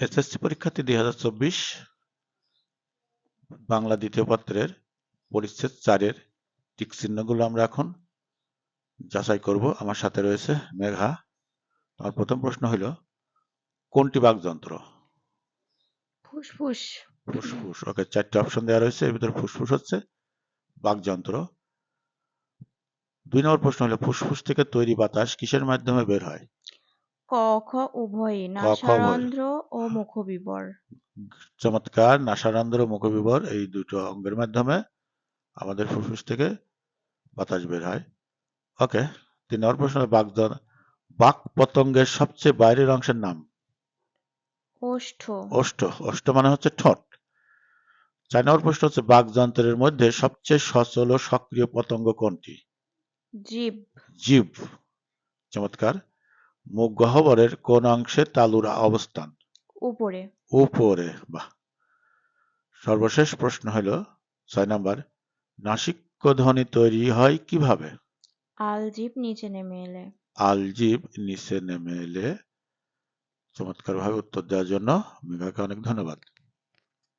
SSC পরীক্ষার্থী দুই হাজার চব্বিশ বাংলা দ্বিতীয় পত্রের পরিচ্ছেদ চারের টিক চিহ্নগুলো আমরা এখন যাচাই করব। আমার সাথে রয়েছে মেঘা। আমার প্রথম প্রশ্ন হইল কোনটি বাকযন্ত্র? ফুসফুস। ফুসফুস। ওকে চারটি অপশন দেওয়া রয়েছে। এর ভিতরে ফুসফুস হচ্ছে বাকযন্ত্র। দুই নম্বর প্রশ্ন হলো ফুসফুস থেকে তৈরি বাতাস কিসের মাধ্যমে বের হয়? ক খ উভয়ই উভয়। নাসারন্ধ্র ও মুখবিবর। চমৎকার নাসারন্ধ্র ও মুখবিবর এই দুটো অঙ্গের মাধ্যমে আমাদের ফুসফুস থেকে বাতাস বের হয়। ওকে তিন নম্বর প্রশ্ন বাকযন্ত্র বাক পতঙ্গের সবচেয়ে বাইরের অংশের নাম? ওষ্ঠ। অষ্ট অষ্ট মানে হচ্ছে ঠোঁট। চার নম্বর প্রশ্ন হচ্ছে বাকযন্ত্রের মধ্যে সবচেয়ে সচল ও সক্রিয় পতঙ্গ কোনটি? জীব। জীব। চমৎকার। মুখ গহ্বরের কোন অংশে তালুর অবস্থান? উপরে। উপরে বাহ। সর্বশেষ প্রশ্ন হল ছয় নম্বর নাসিক্য ধ্বনি তৈরি হয় কীভাবে? আলজিব নিচে নেমে এলে। আলজিব নিচে নেমে এলে চমৎকার ভাবে উত্তর দেওয়ার জন্য মেঘাকে অনেক ধন্যবাদ।